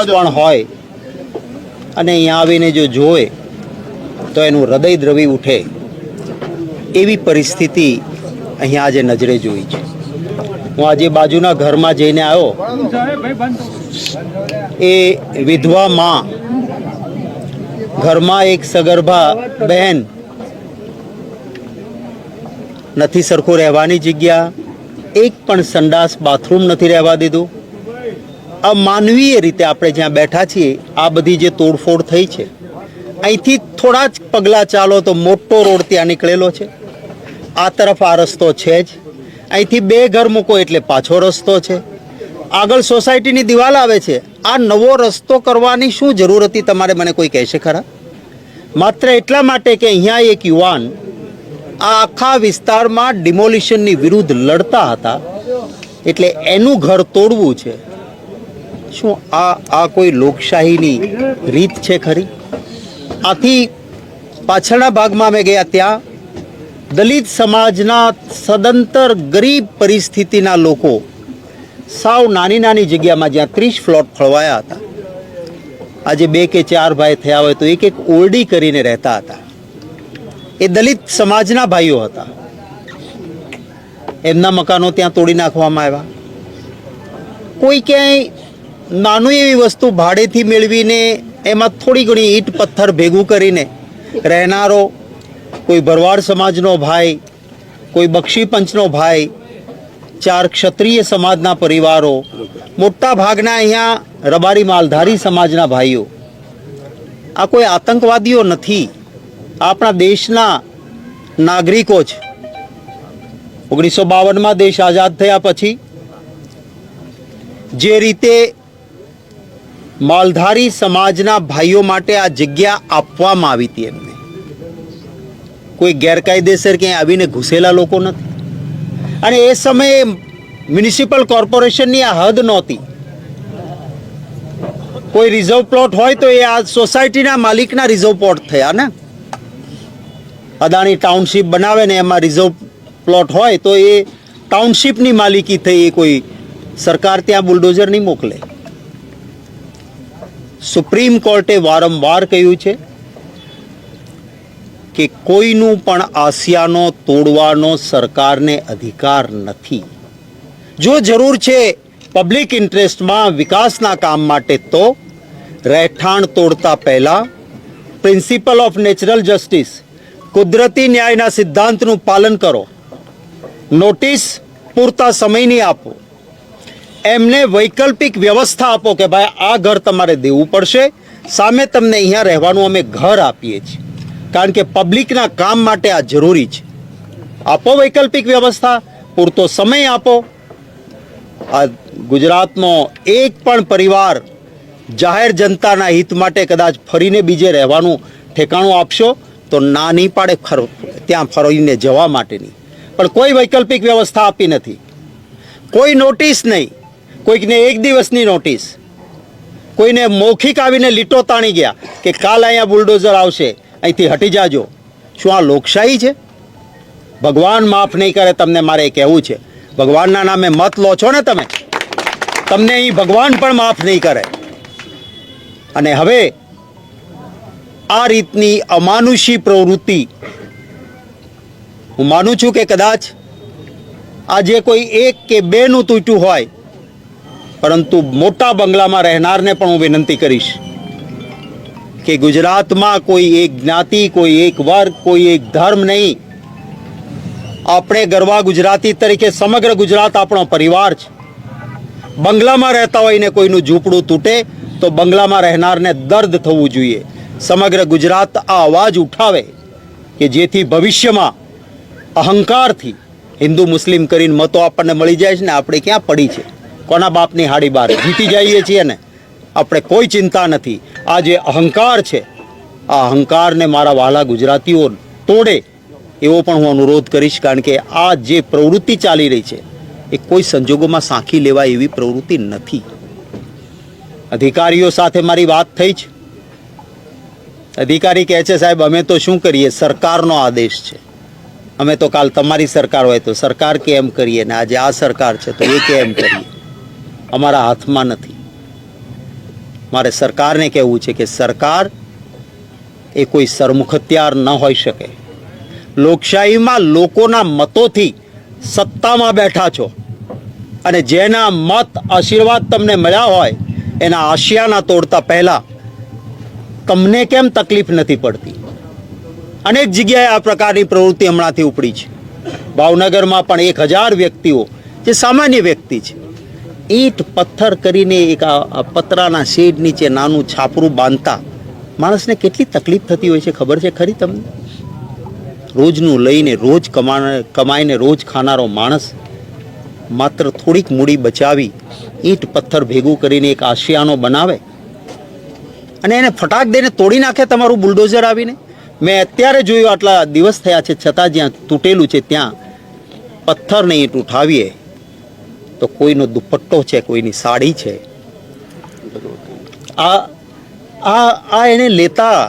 માણસ પણ હોય અને અહીંયા આવીને જો જોવે તો એનું હૃદય દ્રવી ઉઠે. એવી પરિસ્થિતિ અહીંયા આજે નજરે જોઈ છે. હું આજે બાજુના ઘરમાં જઈને આવ્યો. એ વિધવા માં ઘરમાં એક સગર્ભા બહેન નથી સરખું રહેવાની જગ્યા. એક પણ સંડાસ બાથરૂમ નથી રહેવા દીધું. માનવીય રીતે આપણે જ્યાં બેઠા છીએ, આ બધી જે તોડફોડ થઈ છે, અહીંથી થોડા જ પગલાં ચાલો તો મોટો રોડ ત્યાં નીકળેલો છે. આ તરફ આ રસ્તો છે જ. અહીંથી બે ઘર મૂકો એટલે પાછો રસ્તો છે. આગળ સોસાયટીની દિવાલ આવે છે. આ નવો રસ્તો કરવાની શું જરૂર હતી તમારે મને કોઈ કહેશે ખરા? માત્ર એટલા માટે કે અહીંયા એક યુવાન આ આખા વિસ્તારમાં ડિમોલિશનની વિરુદ્ધ લડતા હતા. એટલે એનું ઘર તોડવું છે. શું આ આ કોઈ લોકશાહીની રીત છે ખરી? આથી પાછળના ભાગમાં અમે ગયા ત્યાં દલિત સમાજના સદંતર ગરીબ પરિસ્થિતિના લોકો સાવ નાની નાની જગ્યામાં જ્યાં ત્રીસ ફ્લોટ ફળવાયા હતા. આજે બે કે ચાર ભાઈ થયા હોય તો એક એક ઓરડી કરીને રહેતા હતા. એ દલિત સમાજના ભાઈઓ હતા. એમના મકાનો ત્યાં તોડી નાખવામાં આવ્યા. કોઈ ક્યાંય નાનું એવી વસ્તુ ભાડેથી મેળવીને એમાં થોડી ઘણી ઈંટ પથ્થર ભેગું કરીને રહેનારો કોઈ ભરવાડ સમાજનો ભાઈ, કોઈ બક્ષી પંચનો ભાઈ, ચાર ક્ષત્રિય સમાજના પરિવારો, મોટા ભાગના અહીંયા રબારી માલધારી સમાજના ભાઈઓ. આ કોઈ આતંકવાદીઓ નથી. આપણા દેશના નાગરિકો છે ઓગણીસો બાવનમાં દેશ આઝાદ થયા પછી જે રીતે માલધારી સમાજના ભાઈઓ માટે આ જગ્યા આપવામાં આવી હતી એમને. કોઈ ગેરકાયદેસર ક્યાંય આવીને ઘૂસેલા લોકો નથી. અને એ સમયે મ્યુનિસિપલ કોર્પોરેશનની આ હદ નહોતી. કોઈ રિઝર્વ પ્લોટ હોય તો એ આ સોસાયટીના માલિકના રિઝર્વ પ્લોટ થયા ને? અદાણી ટાઉનશીપ બનાવે ને એમાં રિઝર્વ પ્લોટ હોય તો એ ટાઉનશીપની માલિકી થઈ એ કોઈ સરકાર ત્યાં બુલડોઝર નહીં મોકલે. સુપ્રીમ કોર્ટે વારંવાર કહ્યું છે કે કોઈનું પણ આસિયાનો તોડવાનો સરકારને અધિકાર નથી. જો જરૂર છે પબ્લિક ઇન્ટરેસ્ટમાં વિકાસના કામ માટે તો રહેઠાણ તોડતા પહેલાં પ્રિન્સિપલ ઓફ નેચરલ જસ્ટિસ કુદરતી ન્યાયના સિદ્ધાંતનું પાલન કરો. નોટિસ પૂરતા સમયની આપો. એમને વૈકલ્પિક વ્યવસ્થા આપો કે ભાઈ આ ઘર તમારે દેવું પડશે. સામે તમને અહીંયા રહેવાનું અમે ઘર આપીએ છીએ. કારણ કે પબ્લિકના કામ માટે આ જરૂરી છે. આપો વૈકલ્પિક વ્યવસ્થા, પૂરતો સમય આપો. આ ગુજરાતનો એક પણ પરિવાર જાહેર જનતાના હિત માટે કદાચ ફરીને બીજે રહેવાનું ઠેકાણું આપશો, તો ના નહીં પાડે ત્યાં ફરીને જવા માટેની. પણ કોઈ વૈકલ્પિક વ્યવસ્થા આપી નથી. કોઈ નોટિસ નહીં. કોઈકને એક દિવસની નોટિસ કોઈને મૌખિક આવીને લીટો તાણી ગયા કે કાલ અહીંયા બુલડોઝર આવશે, અહીંથી હટી જાજો. શું આ લોકશાહી છે? ભગવાન માફ નહીં કરે, તમને મારે કહેવું છે. ભગવાનના નામે મત લો છો ને તમે? તમને અહીં ભગવાન પણ માફ નહીં કરે. અને હવે આ રીતની અમાનુષી પ્રવૃત્તિ હું માનું છું કે કદાચ આજે કોઈ એક કે બેનું તૂટ્યું હોય પરંતુ મોટા બંગલામાં રહેનારને પણ હું વિનંતી કરીશ કે ગુજરાતમાં કોઈ એક જ્ઞાતિ, કોઈ એક વર્ગ, કોઈ એક ધર્મ નહીં. આપણે ગરવા ગુજરાતી તરીકે સમગ્ર ગુજરાત આપણો પરિવાર છે. બંગલામાં રહેતા હોય ને કોઈનું ઝૂંપડું તૂટે, તો બંગલામાં રહેનારને દર્દ થવું જોઈએ. સમગ્ર ગુજરાત આ અવાજ ઉઠાવે કે જેથી ભવિષ્યમાં અહંકારથી હિન્દુ મુસ્લિમ કરીને મતો આપણને મળી જાય છે ને આપણે ક્યાં પડી છે? કોના બાપની હાડી બાર જીતી જઈએ છીએ ને? આપણે કોઈ ચિંતા નથી. આ જે અહંકાર છે, આ અહંકારને મારા વહાલા ગુજરાતીઓ તોડે, એવો પણ હું અનુરોધ કરીશ, કારણ કે આ જે પ્રવૃત્તિ ચાલી રહી છે, એ કોઈ સંજોગોમાં સાંખી લેવાય એવી પ્રવૃત્તિ નથી. અધિકારીઓ સાથે મારી વાત થઈ છે. અધિકારી કહે છે, સાહેબ, અમે તો શું કરીએ? સરકારનો આદેશ છે. અમે તો કાલ તમારી સરકાર હોય તો સરકાર કે એમ કરીએ ને? આજે આ સરકાર છે તો એ એમ કરીએ? અમારા હાથમાં નથી. મારે સરકારને કહેવું છે કે સરકાર એ કોઈ સરમુખ હથિયાર ન હોઈ શકે. લોકશાહીમાં લોકોના મતોથી સત્તામાં બેઠા છો અને જેના મત આશીર્વાદ તમને મળ્યા હોય, એના આશિયાના તોડતા પહેલાં તમને કેમ તકલીફ નથી પડતી? અનેક જગ્યાએ આ પ્રકારની પ્રવૃત્તિ હમણાંથી ઉપડી છે. ભાવનગરમાં પણ એક હજાર વ્યક્તિઓ, જે સામાન્ય વ્યક્તિ છે ઈંટ પથ્થર કરીને એક આ પતરાના શેડ નીચે નાનું છાપરું બાંધતા માણસને કેટલી તકલીફ થતી હોય છે, ખબર છે ખરી તમને? રોજનું લઈને રોજ કમા કમાઈને રોજ ખાનારો માણસ માત્ર થોડીક મૂડી બચાવી ઈંટ પથ્થર ભેગું કરીને એક આશિયાનો બનાવે અને એને ફટાક દઈને તોડી નાખે તમારું બુલડોઝર આવીને? મેં અત્યારે જોયું આટલા દિવસ થયા છે, છતાં જ્યાં તૂટેલું છે ત્યાં પથ્થરને ઈંટ ઉઠાવીએ તો કોઈનો દુપટ્ટો છે, કોઈની સાડી છે. આ આ આ એને લેતા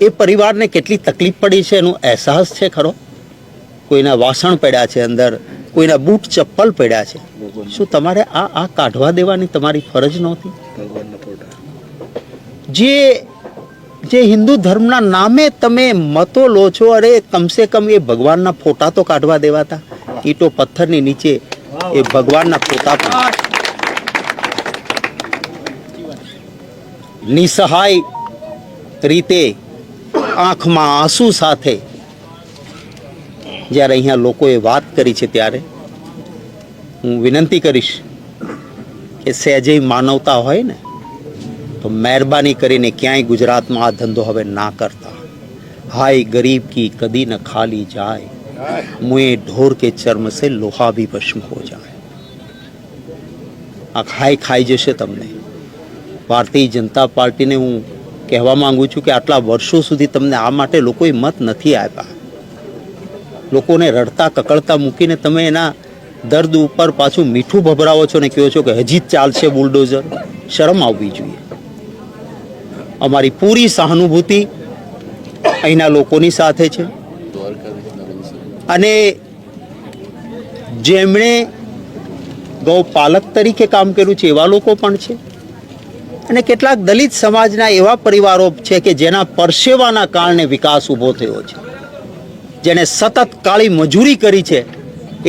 એ પરિવારને કેટલી તકલીફ પડી છે એનો અહેસાસ છે ખરો? કોઈના વાસણ પડ્યા છે અંદર, કોઈના બૂટ ચપ્પલ પડ્યા છે. શું તમારે આ આ કાઢવા દેવાની તમારી ફરજ નહોતી? જે જે હિન્દુ ધર્મના નામે તમે મતો લો છો, અરે કમસે કમ એ ભગવાનના ફોટા તો કાઢવા દેવાતા. ઈટો પથ્થરની નીચે એ ભગવાનના પ્રતાપ નિસહાય રીતે આંખમાં આંસુ સાથે જ્યારે અહીંયા લોકોએ વાત કરી છે ત્યારે હું વિનંતી કરીશ કે સહેજે માનવતા હોય ને, તો મહેરબાની કરીને ક્યાંય ગુજરાતમાં આ ધંધો હવે ના કરતા. હાય, ગરીબ કી કદી ન ખાલી જાય. મુએ ઢોર કે ચર્મ સે લોહા ભી ભસ્મ હો જાય આ ખાઈ ખાઈ જશે તમને ભારતીય જનતા પાર્ટીને હું કહેવા માંગુ છું કે આટલા વર્ષો સુધી તમને આ માટે લોકોએ મત નથી આપ્યા લોકોને રડતા કકળતા મૂકીને તમે એના દર્દ ઉપર પાછું મીઠું ભભરાવો છો ને કહો છો કે હજી જ ચાલશે બુલડોઝર શરમ આવવી જોઈએ અમારી પૂરી સહાનુભૂતિ અહીંના લોકોની સાથે છે અને જેમણે ગૌપાલક તરીકે કામ કર્યું છે, એવા લોકો પણ છે. અને કેટલાક દલિત સમાજના એવા પરિવારો છે કે જેના પરસેવાના કારણે વિકાસ ઊભો થયો છે. જેણે સતત કાળી મજૂરી કરી છે,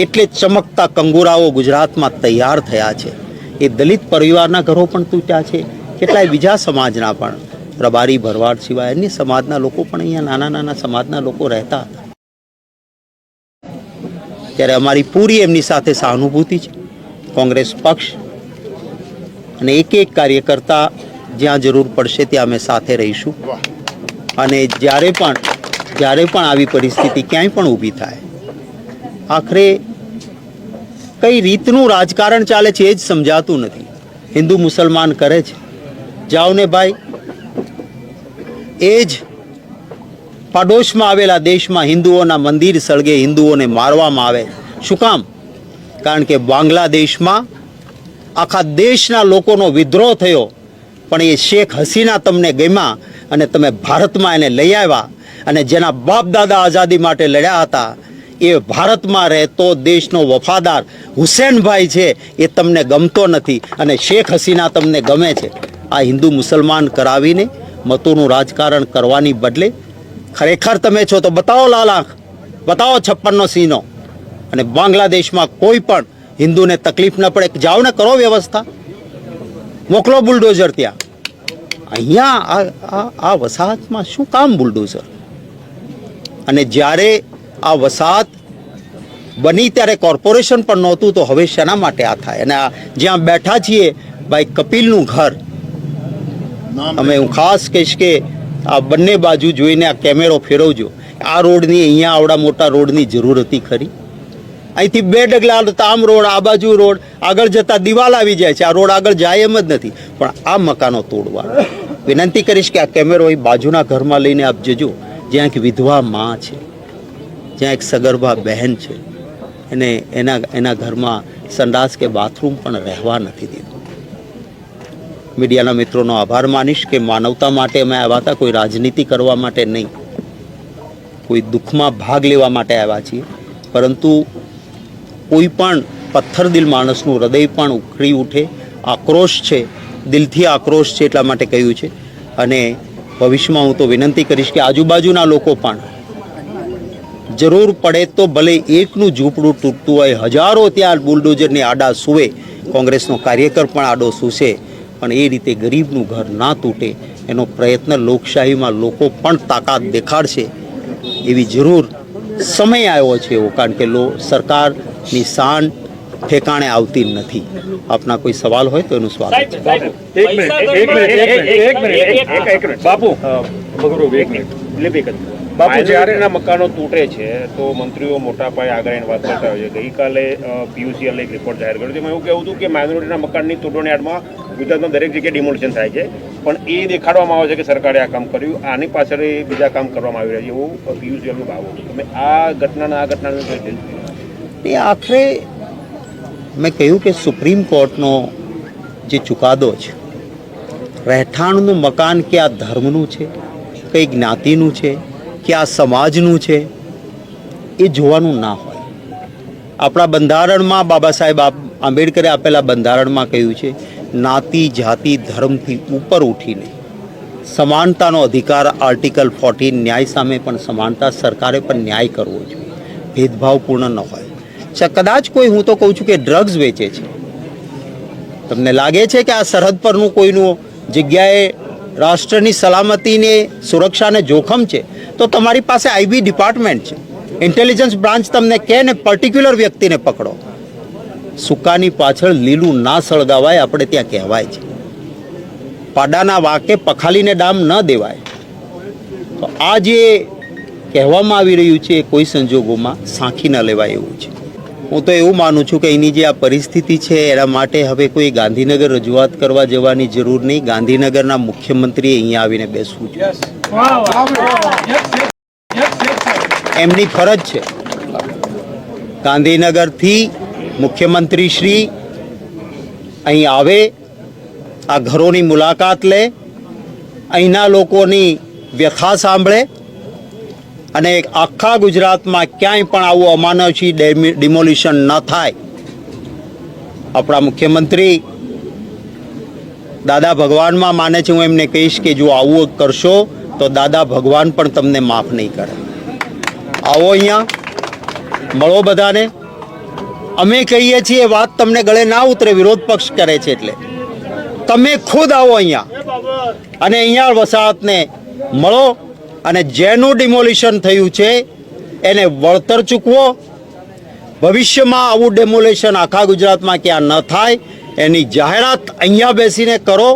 એટલે ચમકતા કંગુરાઓ ગુજરાતમાં તૈયાર થયા છે. એ દલિત પરિવારના ઘરો પણ તૂટ્યા છે, કેટલાય બીજા સમાજના પણ. રબારી ભરવાડ સિવાય અન્ય સમાજના લોકો પણ અહીંયા નાના નાના સમાજના લોકો રહેતા હતા ત્યારે અમારી પૂરી એમની સાથે સહાનુભૂતિ છે, કોંગ્રેસ પક્ષ અને એક એક કાર્યકર્તા જ્યાં જરૂર પડશે ત્યાં અમે સાથે રહીશું. અને જ્યારે પણ જ્યારે પણ આવી પરિસ્થિતિ ક્યાંય પણ ઊભી થાય, આખરે કઈ રીતનું રાજકારણ ચાલે છે એ જ સમજાતું નથી. હિન્દુ મુસલમાન કરે છે. જાઓને ભાઈ, એ જ પાડોશમાં આવેલા દેશમાં હિન્દુઓના મંદિર સળગે હિન્દુઓને મારવામાં આવે. શું કામ? કારણ કે બાંગ્લાદેશમાં આખા દેશના લોકોનો વિદ્રોહ થયો. પણ એ શેખ હસીના તમને ગમ્યા અને તમે ભારતમાં એને લઈ આવ્યા અને જેના બાપ દાદા આઝાદી માટે લડ્યા હતા, એ ભારતમાં રહેતો દેશનો વફાદાર હુસેનભાઈ છે એ તમને ગમતો નથી અને શેખ હસીના તમને ગમે છે. આ હિન્દુ મુસલમાન કરાવીને મતોનું રાજકારણ કરવાની બદલે ખરેખર તમે છો તો બતાવો લાલ આંખ. બતાવો છપ્પનનો સીનો. અને બાંગ્લાદેશમાં કોઈ પણ હિન્દુને તકલીફ ન પડે જાઓ ને કરો વ્યવસ્થા. મોકલો બુલડોઝર ત્યાં. અહીંયા આ આ વસાહતમાં શું કામ બુલડોઝર? અને જ્યારે આ વસાહત બની ત્યારે કોર્પોરેશન પણ નહોતું તો હવે શેના માટે આ થાય? અને આ જ્યાં બેઠા છીએ ભાઈ કપિલનું ઘર. અમે હું ખાસ કહીશ કે આ બંને બાજુ જોઈને આ કેમેરો ફેરવજો. આ રોડની અહીંયા આવડા મોટા રોડની જરૂર હતી ખરી. અહીંથી બે ડગલા તામ રોડ, આ બાજુ રોડ, આગળ જતા દિવાલ આવી જાય છે. આ રોડ આગળ જાય એમ જ નથી. પણ આ મકાનો તોડવા વિનંતી કરીશ કે આ કેમેરો એ બાજુના ઘરમાં લઈને આપ જજો. જ્યાં એક વિધવા માં છે. જ્યાં એક સગર્ભા બહેન છે. અને એના એના ઘરમાં સંડાસ કે બાથરૂમ પણ રહેવા નથી દીધું. મીડિયાના મિત્રોનો આભાર માનીશ કે માનવતા માટે અમે આવ્યા હતા, કોઈ રાજનીતિ કરવા માટે નહીં. કોઈ દુઃખમાં ભાગ લેવા માટે આવ્યા છીએ. પરંતુ કોઈ પણ પથ્થરદિલ માણસનું હૃદય પણ ઉખડી ઉઠે, આક્રોશ છે, દિલથી આક્રોશ છે એટલા માટે કહ્યું છે. અને ભવિષ્યમાં હું તો વિનંતી કરીશ કે આજુબાજુના લોકો પણ જરૂર પડે તો ભલે એકનું ઝૂંપડું તૂટતું હોય, હજારો ત્યાં બુલડોઝરની આડા સૂવે, કોંગ્રેસનો કાર્યકર પણ આડો સૂસે પણ એ રીતે ગરીબનું ઘર ના તૂટે, એનો પ્રયત્ન લોકશાહીમાં લોકો પણ તાકાત દેખાડશે એવી જરૂર સમય આવ્યો છે એવો કારણ કે લો, સરકારની શાન ઠેકાણે આવતી નથી. આપના કોઈ સવાલ હોય તો એનું સ્વાગત છે. એક મિનિટ એક મિનિટ એક મિનિટ એક મિનિટ એક એક મિનિટ. બાપુ બાપુ, જ્યારે- એના મકાનો તૂટે છે તો મંત્રીઓ મોટા પાયે આગળ એની વાત કરતા હોય છે. ગઈકાલે પીયુસીએલ એક રિપોર્ટ જાહેર કર્યો. તેમાં એવું કહેવું હતું કે માઇનોરિટીના મકાનની તૂટવાની આડમાં ગુજરાતમાં દરેક જગ્યાએ ડિમોલિશન થાય છે. પણ એ દેખાડવામાં આવે છે કે સરકારે આ કામ કર્યું. આની પાછળ એ બીજા કામ કરવામાં આવી રહ્યા છે. એવું પીયુસીએલનું ભાવ હતું. તમે આ ઘટનાના આ ઘટનાને એ આખરે મેં કહ્યું કે સુપ્રીમ કોર્ટનો જે ચુકાદો છે, રહેઠાણનું મકાન કે આ ધર્મનું છે, કઈ જ્ઞાતિનું છે, કે આ સમાજનું છે, એ જોવાનું ના હોય. આપણા બંધારણમાં બાબા સાહેબ આંબેડકરે આપેલા બંધારણમાં કહ્યું છે, નાતિ, જાતિ, ધર્મથી ઉપર ઉઠીને સમાનતાનો અધિકાર આર્ટિકલ ફોર્ટીન ન્યાય સામે પણ સમાનતા સરકારે પણ ન્યાય કરવો જોઈએ. ભેદભાવપૂર્ણ ન હોય. કદાચ કોઈ, હું તો કહું છું કે ડ્રગ્સ વેચે છે. તમને લાગે છે કે આ સરહદ પરનું કોઈનું જગ્યાએ રાષ્ટ્રની સલામતીને, સુરક્ષાને જોખમ છે? તો તમારી પાસે આઈબી ડિપાર્ટમેન્ટ છે. ઇન્ટેલિજન્સ બ્રાન્ચ તમને કહે ને પર્ટિક્યુલર વ્યક્તિને પકડો. સુકાની પાછળ લીલું ના સળગાવાય, આપણે ત્યાં કહેવાય છે. પાડાના વાકે પખાલીને ડામ ન દેવાય. તો આ જે કહેવામાં આવી રહ્યું છે કોઈ સંજોગોમાં સાંખી ન લેવાય એવું છે. હું તો એવું માનું છું કે એની જે આ પરિસ્થિતિ છે એના માટે હવે કોઈ ગાંધીનગર રજૂઆત કરવા જવાની જરૂર નહીં. ગાંધીનગરના મુખ્યમંત્રીએ અહીંયા આવીને બેસવું જોઈએ. એમની ફરજ છે. ગાંધીનગરથી મુખ્યમંત્રી શ્રી અહીં આવે આ ઘરોની મુલાકાત લે અહીંના લોકોની વ્યથા સાંભળે અને આખા ગુજરાતમાં ક્યાંય પણ આવું અમાનવથી ડેમી- ડિમોલિશન ન થાય. આપણા મુખ્યમંત્રી દાદા ભગવાનમાં માને છે, હું એમને કહીશ કે જો આવું કરશો, તો દાદા ભગવાન પણ તમને માફ નહીં કરે. આવો અહીંયા, મળો બધાને. અમે કહીએ છીએ વાત તમને ગળે ના ઉતરે, વિરોધ પક્ષ કરે છે એટલે. તમે ખુદ આવો અહીંયા. અને અહીંયા વસાહતને મળો. અને જેનું ડિમોલિશન થયું છે, એને વળતર ચૂકવો. ભવિષ્યમાં આવું ડેમોલેશન આખા ગુજરાતમાં ક્યાં ન થાય, એની જાહેરાત અહીંયા બેસીને કરો.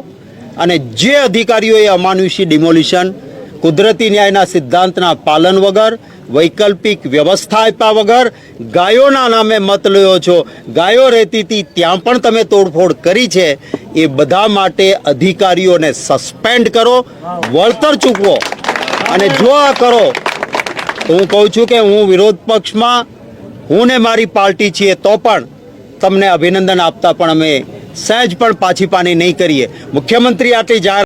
અને જે અધિકારીઓએ અમાનુષી ડિમોલિશન કુદરતી ન્યાયના સિદ્ધાંતના પાલન વગર, વૈકલ્પિક વ્યવસ્થા આપ્યા વગર, ગાયોના નામે મત લ્યો છો, ગાયો રહેતી હતી, ત્યાં પણ તમે તોડફોડ કરી છે, એ બધા માટે અધિકારીઓને સસ્પેન્ડ કરો, વળતર ચૂકવો. અને જો આ કરો, હું કહું છું કે હું વિરોધ પક્ષમાં હું ને મારી પાર્ટી છીએ તો પણ તમને અભિનંદન આપતા પણ અમે સહેજ પણ પાછી પાની નહીં કરીએ. મુખ્યમંત્રી આટલી જાહેર